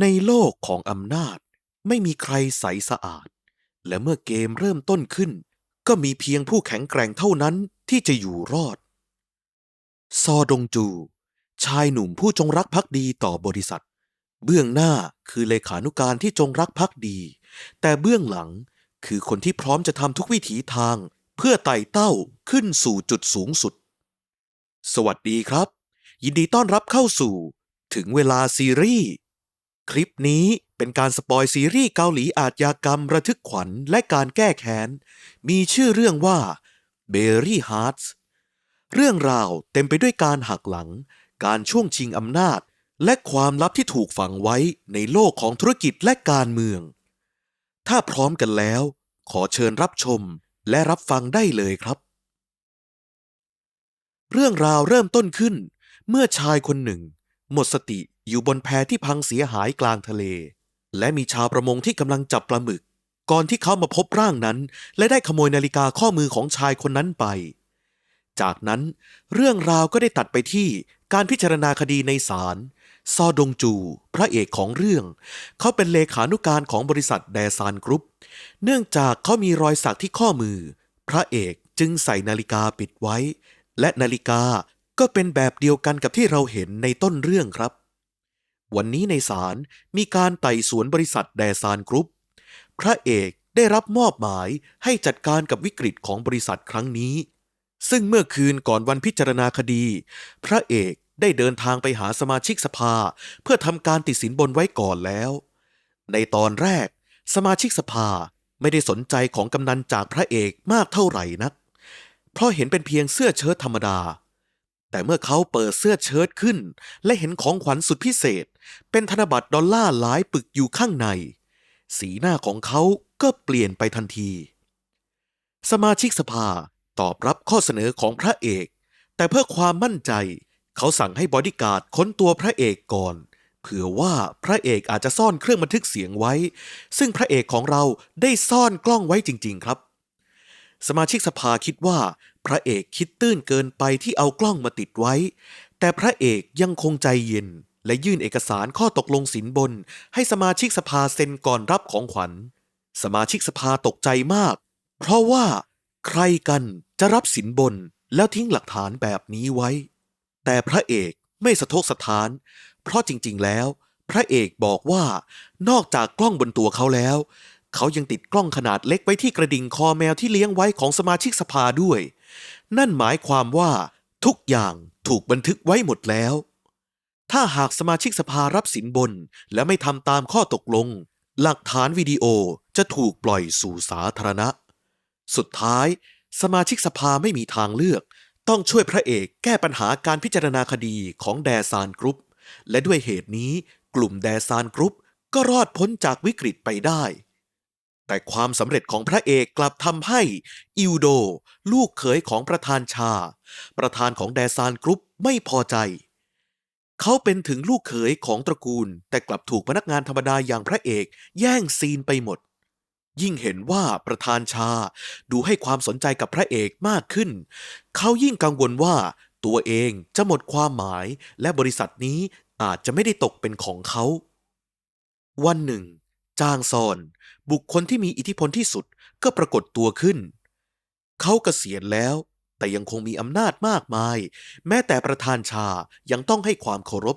ในโลกของอำนาจไม่มีใครใสสะอาด และเมื่อเกมเริ่มต้นขึ้น ก็มีเพียงผู้แข็งแกร่งเท่านั้นที่จะอยู่รอด ซอดงจู ชายหนุ่มผู้จงรักภักดีต่อบริษัท เบื้องหน้าคือเลขานุการที่จงรักภักดี แต่เบื้องหลังคือคนที่พร้อมจะทำทุกวิถีทาง เพื่อไต่เต้าขึ้นสู่จุดสูงสุด สวัสดีครับ ยินดีต้อนรับเข้าสู่ ถึงเวลาซีรีส์ คลิปนี้เป็นการสปอยซีรีส์เกาหลีอาชญากรรมระทึกขวัญและการแก้แค้น มีชื่อเรื่องว่า Berry Hearts เรื่องราวเต็มไปด้วยการหักหลัง การช่วงชิงอำนาจ และความลับที่ถูกฝังไว้ในโลกของธุรกิจและการเมือง ถ้าพร้อมกันแล้ว ขอเชิญรับชมและรับฟังได้เลยครับ เรื่องราวเริ่มต้นขึ้น เมื่อชายคนหนึ่ง หมดสติ อยู่บนแพที่พังเสียหายกลางทะเล และมีชาวประมงที่กำลังจับปลาหมึก ก่อนที่เขามาพบร่างนั้น และได้ขโมยนาฬิกาข้อมือของชายคนนั้นไป จากนั้นเรื่องราวก็ได้ตัดไปที่การพิจารณาคดีในศาลซอดงจู พระเอกของเรื่อง เขาเป็นเลขานุการของบริษัทแดซานกรุ๊ป เนื่องจากเขามีรอยสักที่ข้อมือ พระเอกจึงใส่นาฬิกาปิดไว้ และนาฬิกาก็เป็นแบบเดียวกันกับที่เราเห็นในต้นเรื่องครับ วันนี้ในศาลมีการไต่สวนบริษัทแดซานกรุ๊ป พระเอกได้รับมอบหมายให้จัดการกับวิกฤตของบริษัทครั้งนี้ ซึ่งเมื่อคืนก่อนวันพิจารณาคดี พระเอกได้เดินทางไปหาสมาชิกสภา เพื่อทำการติดสินบนไว้ก่อนแล้ว ในตอนแรก สมาชิกสภาไม่ได้สนใจของกำนันจากพระเอกมากเท่าไหร่นัก เพราะเห็นเป็นเพียงเสื้อเชิ้ตธรรมดา แต่เมื่อเขาเปิดเสื้อเชิ้ตขึ้น และเห็นของขวัญสุดพิเศษ เป็นธนบัตรดอลลาร์หลายปึกอยู่ข้างใน สีหน้าของเขาก็เปลี่ยนไปทันที สมาชิกสภาตอบรับข้อเสนอของพระเอก แต่เพื่อความมั่นใจ เขาสั่งให้บอดี้การ์ดค้นตัวพระเอกก่อน เผื่อว่าพระเอกอาจจะซ่อนเครื่องบันทึกเสียงไว้ ซึ่งพระเอกของเราได้ซ่อนกล้องไว้จริง ๆ ครับ สมาชิกสภาคิดว่า พระเอกคิดตื้นเกินไปที่เอากล้องมาติดไว้ แต่พระเอกยังคงใจเย็น และยื่นเอกสารข้อตกลงสินบน ให้สมาชิกสภาเซ็นก่อนรับของขวัญ สมาชิกสภาตกใจมาก เพราะว่า ใครกันจะรับสินบนแล้วทิ้งหลักฐานแบบนี้ไว้ แต่พระเอกไม่สะทกสะท้าน เพราะจริงๆแล้ว พระเอกบอกว่านอกจากกล้องบนตัวเขาแล้ว เขายังติดกล้องขนาดเล็กไว้ที่กระดิ่งคอแมวที่เลี้ยงไว้ของสมาชิกสภาด้วย นั่นหมายความว่าทุกอย่างถูกบันทึกไว้หมดแล้ว ถ้าหากสมาชิกสภารับสินบน และไม่ทำตามข้อตกลง หลักฐานวิดีโอจะถูกปล่อยสู่สาธารณะ สุดท้าย สมาชิกสภาไม่มีทางเลือก ต้องช่วยพระเอกแก้ปัญหาการพิจารณาคดีของแดซานกรุ๊ป และด้วยเหตุนี้กลุ่มแดซานกรุ๊ปก็รอดพ้นจากวิกฤตไปได้ แต่ความสำเร็จของพระเอกกลับทำให้อิวโด ลูกเขยของประธานชา ประธานของแดซานกรุ๊ปไม่พอใจ เขาเป็นถึงลูกเขยของตระกูล แต่กลับถูกพนักงานธรรมดาอย่างพระเอก แย่งซีนไปหมด ยิ่งเห็นว่าประธานชาดูให้ความสนใจกับพระเอกมากขึ้น เขายิ่งกังวลว่าตัวเองจะหมดความหมายและบริษัทนี้อาจจะไม่ได้ตกเป็นของเขา วันหนึ่ง จางซอน บุคคลที่มีอิทธิพลที่สุดก็ปรากฏตัวขึ้น เขาเกษียณแล้ว แต่ยังคงมีอำนาจมากมาย แม้แต่ประธานชายังต้องให้ความเคารพ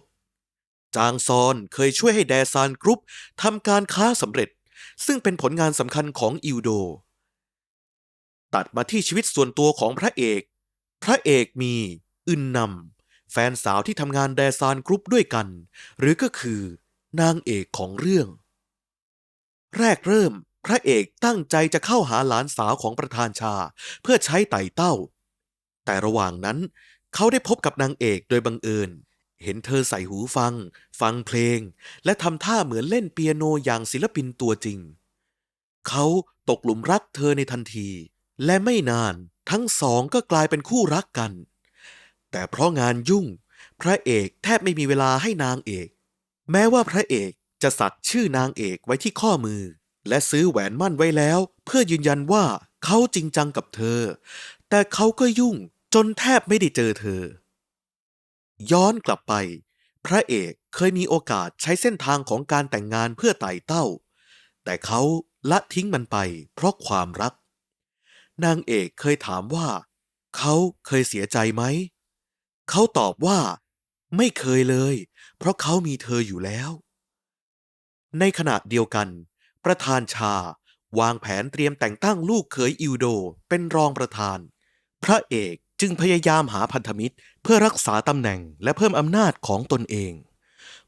จางซอนเคยช่วยให้แดซานกรุ๊ปทำการค้าสำเร็จ ซึ่งเป็นผลงานสำคัญของอิวโด ตัดมาที่ชีวิตส่วนตัวของพระเอก พระเอกมีอึนนำแฟนสาวที่ทำงานแดซานกรุ๊ปด้วยกัน หรือก็คือนางเอกของเรื่อง แรกเริ่ม พระเอกตั้งใจจะเข้าหาหลานสาวของประธานชา เพื่อใช้ไต่เต้า แต่ระหว่างนั้น เขาได้พบกับนางเอกโดยบังเอิญ เห็นเธอใส่หูฟัง ฟังเพลง และทำท่าเหมือนเล่นเปียโนอย่างศิลปินตัวจริง เขาตกหลุมรักเธอในทันที และไม่นานทั้งสองก็กลายเป็นคู่รักกัน แต่เพราะงานยุ่ง พระเอกแทบไม่มีเวลาให้นางเอก แม้ว่าพระเอก จะสักชื่อนางเอกไว้ที่ข้อมือ และซื้อแหวนมั่นไว้แล้ว เพื่อยืนยันว่าเขาจริงจังกับเธอ แต่เขาก็ยุ่งจนแทบไม่ได้เจอเธอ ย้อนกลับไป พระเอกเคยมีโอกาสใช้เส้นทางของการแต่งงานเพื่อไต่เต้า แต่เขาละทิ้งมันไปเพราะความรัก นางเอกเคยถามว่า เขาเคยเสียใจไหม เขาตอบว่า ไม่เคยเลย เพราะเขามีเธออยู่แล้ว ในขณะเดียวกัน ประธานชาวางแผนเตรียมแต่งตั้งลูกเขยอิวโดเป็นรองประธาน พระเอกจึงพยายามหาพันธมิตรเพื่อรักษาตำแหน่งและเพิ่มอำนาจของตนเอง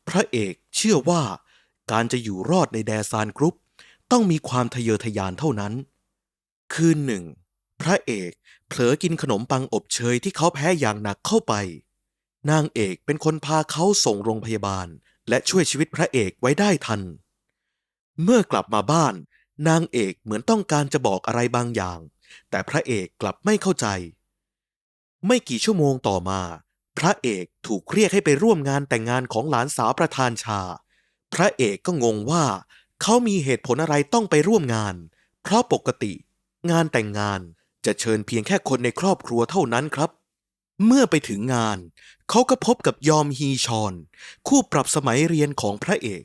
พระเอกเชื่อว่าการจะอยู่รอดในแดซานกรุ๊ป ต้องมีความทะเยอทะยานเท่านั้น คืนหนึ่ง พระเอกเผลอกินขนมปังอบเชยที่เขาแพ้อย่างหนักเข้าไป นางเอกเป็นคนพาเขาส่งโรงพยาบาล และช่วยชีวิตพระเอกไว้ได้ทัน เมื่อกลับมาบ้าน นางเอกเหมือนต้องการจะบอกอะไรบางอย่าง แต่พระเอกกลับไม่เข้าใจ ไม่กี่ชั่วโมงต่อมา พระเอกถูกเรียกให้ไปร่วมงานแต่งงานของหลานสาวประธานชา พระเอกก็งงว่าเขามีเหตุผลอะไรต้องไปร่วมงาน เพราะปกติ งานแต่งงานจะเชิญเพียงแค่คนในครอบครัวเท่านั้นครับ เมื่อไปถึงงาน เขาก็พบกับยอมฮีชอน คู่ปรับสมัยเรียนของพระเอก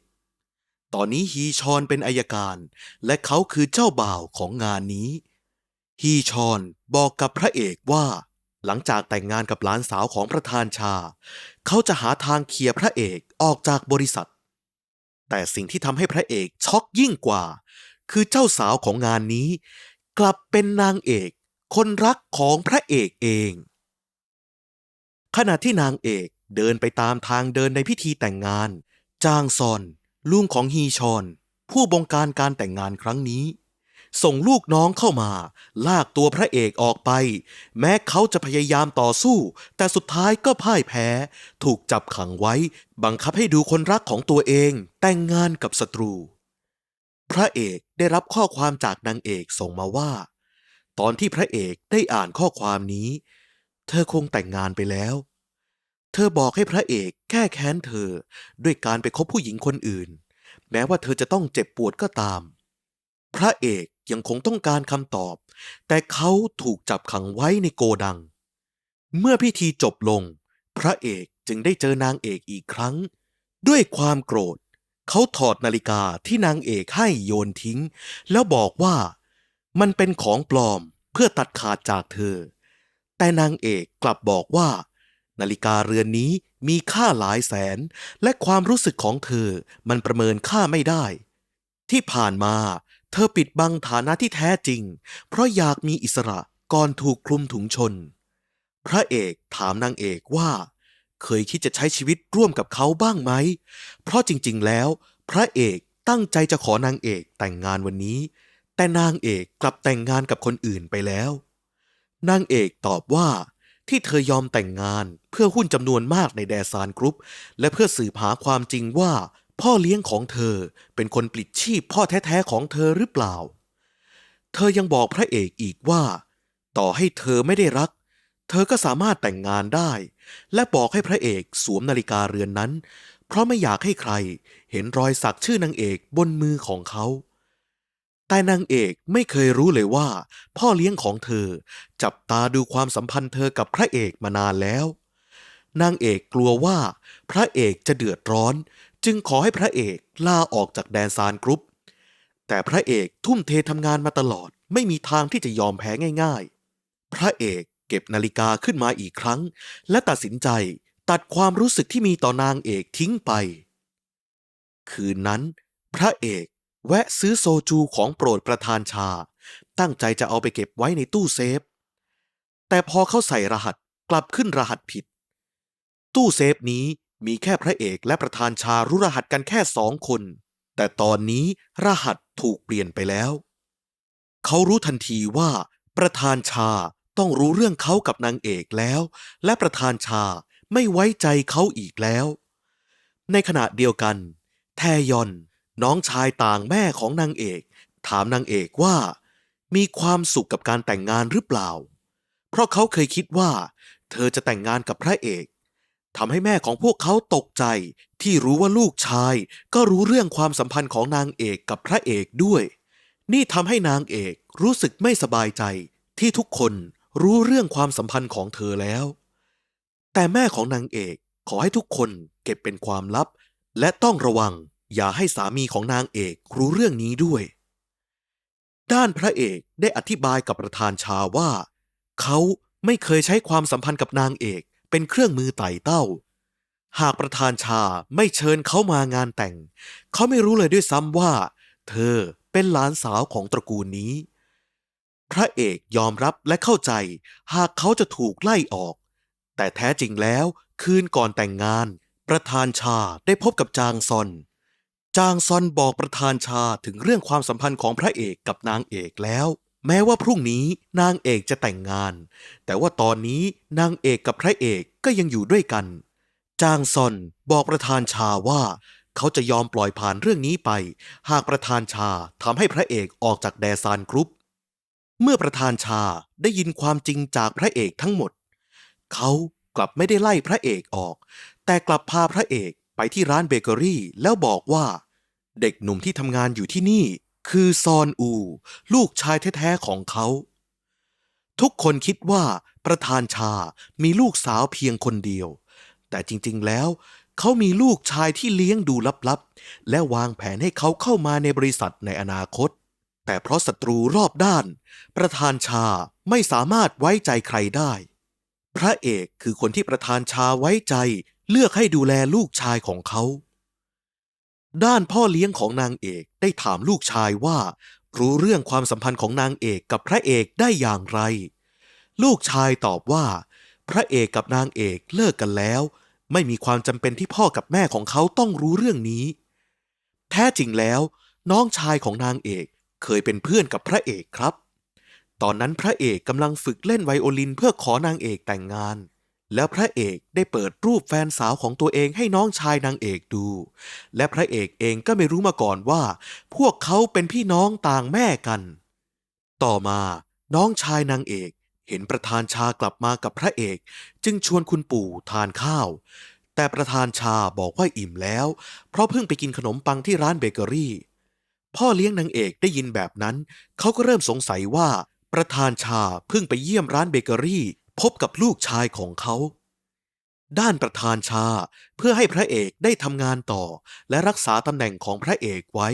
ตอนนี้ฮีชอนเป็นอายการ และเขาคือเจ้าบ่าวของงานนี้ ฮีชอนบอกกับพระเอกว่า หลังจากแต่งงานกับหลานสาวของประธานชา เขาจะหาทางเคลียร์พระเอกออกจากบริษัท แต่สิ่งที่ทำให้พระเอกช็อกยิ่งกว่า คือเจ้าสาวของงานนี้ กลับเป็นนางเอก คนรักของพระเอกเอง ขณะที่นางเอกเดินไปตามทางเดินในพิธีแต่งงาน จางซอน ลุงของฮีชอน ผู้บงการการแต่งงานครั้งนี้ ส่งลูกน้องเข้ามา ลากตัวพระเอกออกไป แม้เขาจะพยายามต่อสู้ แต่สุดท้ายก็พ่ายแพ้ ถูกจับขังไว้ บังคับให้ดูคนรักของตัวเอง แต่งงานกับศัตรู พระเอกได้รับข้อความจากนางเอกส่งมาว่า ตอนที่พระเอกได้อ่านข้อความนี้ เธอคงแต่งงานไปแล้ว เธอบอกให้พระเอกแก้แค้นเธอด้วยการไปคบผู้หญิงคนอื่น แม้ว่าเธอจะต้องเจ็บปวดก็ตาม พระเอกยังคงต้องการคำตอบ แต่เขาถูกจับขังไว้ในโกดัง เมื่อพิธีจบลง พระเอกจึงได้เจอนางเอกอีกครั้ง ด้วยความโกรธ เขาถอดนาฬิกาที่นางเอกให้โยนทิ้ง แล้วบอกว่ามันเป็นของปลอมเพื่อตัดขาดจากเธอ แต่นางเอกกลับบอกว่า นาฬิกาเรือนนี้มีค่าหลายแสน และความรู้สึกของเธอมันประเมินค่าไม่ได้ ที่ผ่านมา เธอปิดบังฐานะที่แท้จริง เพราะอยากมีอิสระก่อนถูกคลุมถุงชน พระเอกถามนางเอกว่า เคยคิดจะใช้ชีวิตร่วมกับเขาบ้างไหม เพราะจริง ๆ แล้ว พระเอกตั้งใจจะขอนางเอกแต่งงานวันนี้ แต่นางเอกกลับแต่งงานกับคนอื่นไปแล้ว นางเอกตอบว่า ที่เธอยอมแต่งงานเพื่อหุ้นจำนวนมากในแดซานกรุ๊ป และเพื่อสืบหาความจริงว่า พ่อเลี้ยงของเธอเป็นคนปลิดชีพพ่อแท้ๆของเธอหรือเปล่า เธอยังบอกพระเอกอีกว่า ต่อให้เธอไม่ได้รัก เธอก็สามารถแต่งงานได้ และบอกให้พระเอกสวมนาฬิกาเรือนนั้น เพราะไม่อยากให้ใคร เห็นรอยสักชื่อนางเอกบนมือของเขา แต่นางเอกไม่เคยรู้เลยว่า พ่อเลี้ยงของเธอ จับตาดูความสัมพันธ์เธอกับพระเอกมานานแล้ว นางเอกกลัวว่า พระเอกจะเดือดร้อน จึงขอให้พระเอกลาออกจากแดนซานกรุ๊ป แต่พระเอกทุ่มเททำงานมาตลอด ไม่มีทางที่จะยอมแพ้ง่าย ๆ พระเอกเก็บนาฬิกาขึ้นมาอีกครั้ง และตัดสินใจตัดความรู้สึกที่มีต่อนางเอกทิ้งไป คืนนั้น พระเอก แวะซื้อโซจูของโปรดประธานชา ตั้งใจจะเอาไปเก็บไว้ในตู้เซฟ แต่พอเขาใส่รหัสกลับขึ้นรหัสผิด ตู้เซฟนี้มีแค่พระเอกและประธานชารู้รหัสกันแค่สองคน แต่ตอนนี้รหัสถูกเปลี่ยนไปแล้ว เขารู้ทันทีว่า ประธานชาต้องรู้เรื่องเขากับนางเอกแล้ว และประธานชาไม่ไว้ใจเขาอีกแล้ว ในขณะเดียวกัน แทยอน น้องชายต่างแม่ของนางเอก ถามนางเอกว่า มีความสุขกับการแต่งงานหรือเปล่า เพราะเขาเคยคิดว่า เธอจะแต่งงานกับพระเอกทำให้แม่ของพวกเขาตกใจ ที่รู้ว่าลูกชาย ก็รู้เรื่องความสัมพันธ์ของนางเอกกับพระเอกด้วย นี่ทำให้นางเอกรู้สึกไม่สบายใจ ที่ทุกคนรู้เรื่องความสัมพันธ์ของเธอแล้ว แต่แม่ของนางเอกขอให้ทุกคนเก็บเป็นความลับ และต้องระวัง อย่าให้สามีของนางเอกรู้เรื่องนี้ด้วย ด้านพระเอกได้อธิบายกับประธานชาว่า เขาไม่เคยใช้ความสัมพันธ์กับนางเอกเป็นเครื่องมือไต่เต้า หากประธานชาไม่เชิญเขามางานแต่ง เขาไม่รู้เลยด้วยซ้ำว่า เธอเป็นหลานสาวของตระกูลนี้ พระเอกยอมรับและเข้าใจ หากเขาจะถูกไล่ออก แต่แท้จริงแล้วคืนก่อนแต่งงาน ประธานชาได้พบกับจางซอน จางซอนบอกประธานชาถึงเรื่องความสัมพันธ์ของพระเอกกับนางเอกแล้ว แม้ว่าพรุ่งนี้นางเอกจะแต่งงาน แต่ว่าตอนนี้นางเอกกับพระเอกก็ยังอยู่ด้วยกัน จางซอนบอกประธานชาว่า เขาจะยอมปล่อยผ่านเรื่องนี้ไป หากประธานชาทำให้พระเอกออกจากแดซานกรุ๊ป เมื่อประธานชาได้ยินความจริงจากพระเอกทั้งหมด เขากลับไม่ได้ไล่พระเอกออก แต่กลับพาพระเอก ไปที่ร้านเบเกอรี่แล้วบอกว่า เด็กหนุ่มที่ทำงานอยู่ที่นี่ คือซอนอู ลูกชายแท้ๆของเขา ทุกคนคิดว่าประธานชามีลูกสาวเพียงคนเดียว แต่จริงๆแล้วเขามีลูกชายที่เลี้ยงดูลับๆ และวางแผนให้เขาเข้ามาในบริษัทในอนาคต แต่เพราะศัตรูรอบด้าน ประธานชาไม่สามารถไว้ใจใครได้ พระเอกคือคนที่ประธานชาไว้ใจ เลือกให้ดูแลลูกชายของเขา ด้านพ่อเลี้ยงของนางเอกได้ถามลูกชายว่า รู้เรื่องความสัมพันธ์ของนางเอกกับพระเอกได้อย่างไร ลูกชายตอบว่า พระเอกกับนางเอกเลิกกันแล้ว ไม่มีความจำเป็นที่พ่อกับแม่ของเขาต้องรู้เรื่องนี้ แท้จริงแล้ว น้องชายของนางเอกเคยเป็นเพื่อนกับพระเอกครับ ตอนนั้นพระเอกกำลังฝึกเล่นไวโอลินเพื่อขอนางเอกแต่งงาน แล้วพระเอกได้เปิดรูปแฟนสาวของตัวเองให้น้องชายนางเอกดู และพระเอกเองก็ไม่รู้มาก่อนว่า พวกเขาเป็นพี่น้องต่างแม่กัน ต่อมาน้องชายนางเอกเห็นประธานชากลับมากับพระเอก จึงชวนคุณปู่ทานข้าว แต่ประธานชาบอกว่าอิ่มแล้ว เพราะเพิ่งไปกินขนมปังที่ร้านเบเกอรี่ พ่อเลี้ยงนางเอกได้ยินแบบนั้น เขาก็เริ่มสงสัยว่าประธานชาเพิ่งไปเยี่ยมร้านเบเกอรี่ พบกับลูกชายของเขา ด้านประธานชาเพื่อให้พระเอกได้ทำงานต่อ และรักษาตำแหน่งของพระเอกไว้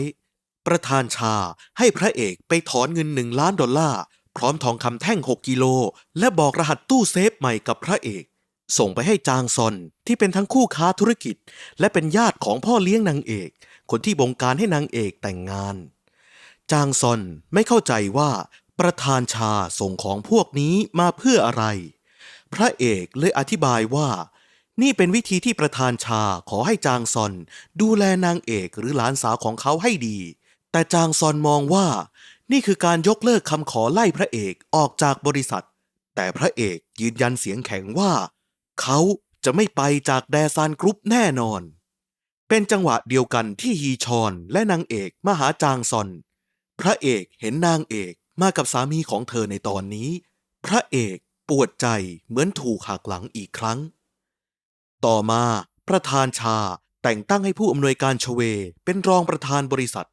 ประธานชาให้พระเอกไปถอนเงินหนึ่งล้านดอลลาร์พร้อมทองคำแท่ง 6 กิโล และบอกรหัสตู้เซฟใหม่กับพระเอก ส่งไปให้จางซอนที่เป็นทั้งคู่ค้าธุรกิจ และเป็นญาติของพ่อเลี้ยงนางเอก คนที่บงการให้นางเอกแต่งงาน จางซอนไม่เข้าใจว่า ประธานชาส่งของพวกนี้มาเพื่ออะไร พระเอกเลยอธิบายว่า นี่เป็นวิธีที่ประธานชาขอให้จางซอน ดูแลนางเอกหรือหลานสาวของเขาให้ดี แต่จางซอนมองว่า นี่คือการยกเลิกคำขอไล่พระเอกออกจากบริษัท แต่พระเอกยืนยันเสียงแข็งว่า เขาจะไม่ไปจากแดซานกรุ๊ปแน่นอน เป็นจังหวะเดียวกันที่ฮีชอนและนางเอกมาหาจางซอน พระเอกเห็นนางเอก มากับสามีของเธอในตอนนี้ พระเอกปวดใจเหมือนถูกหักหลังอีกครั้ง ต่อมาประธานชาแต่งตั้งให้ผู้อำนวยการชเว เป็นรองประธานบริษัท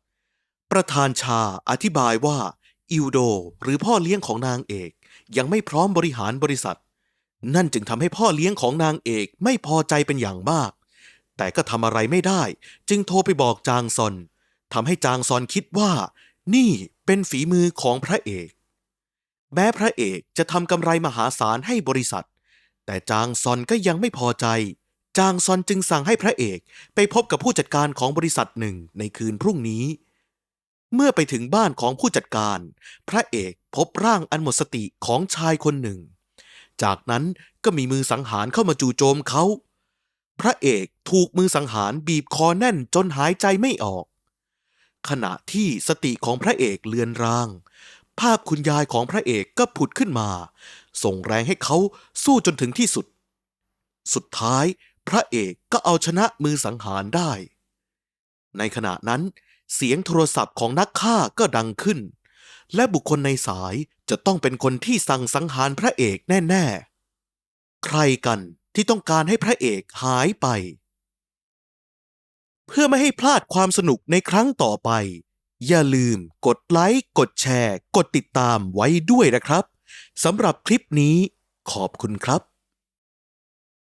ประธานชาอธิบายว่าอิวโด หรือพ่อเลี้ยงของนางเอก ยังไม่พร้อมบริหารบริษัท นั่นจึงทำให้พ่อเลี้ยงของนางเอกไม่พอใจเป็นอย่างมาก แต่ก็ทำอะไรไม่ได้ จึงโทรไปบอกจางซอนทำให้จางซอนคิดว่า นี่เป็นฝีมือของพระเอก แม้พระเอกจะทำกำไรมหาศาลให้บริษัท แต่จางซอนก็ยังไม่พอใจ จางซอนจึงสั่งให้พระเอกไปพบกับผู้จัดการของบริษัทหนึ่งในคืนพรุ่งนี้ เมื่อไปถึงบ้านของผู้จัดการ พระเอกพบร่างอันหมดสติของชายคนหนึ่ง จากนั้นก็มีมือสังหารเข้ามาจู่โจมเขา พระเอกถูกมือสังหารบีบคอแน่นจนหายใจไม่ออก ขณะที่สติของพระเอกเลือนราง ภาพคุณยายของพระเอกก็ผุดขึ้นมา ส่งแรงให้เขาสู้จนถึงที่สุด สุดท้ายพระเอกก็เอาชนะมือสังหารได้ ในขณะนั้น เสียงโทรศัพท์ของนักฆ่าก็ดังขึ้น และบุคคลในสายจะต้องเป็นคนที่สั่งสังหารพระเอกแน่ ๆ ใครกันที่ต้องการให้พระเอกหายไป เพื่อไม่ให้พลาดความสนุกในครั้งต่อไป อย่าลืมกดไลค์ กดแชร์ กดติดตามไว้ด้วยนะครับสำหรับคลิปนี้ขอบคุณครับ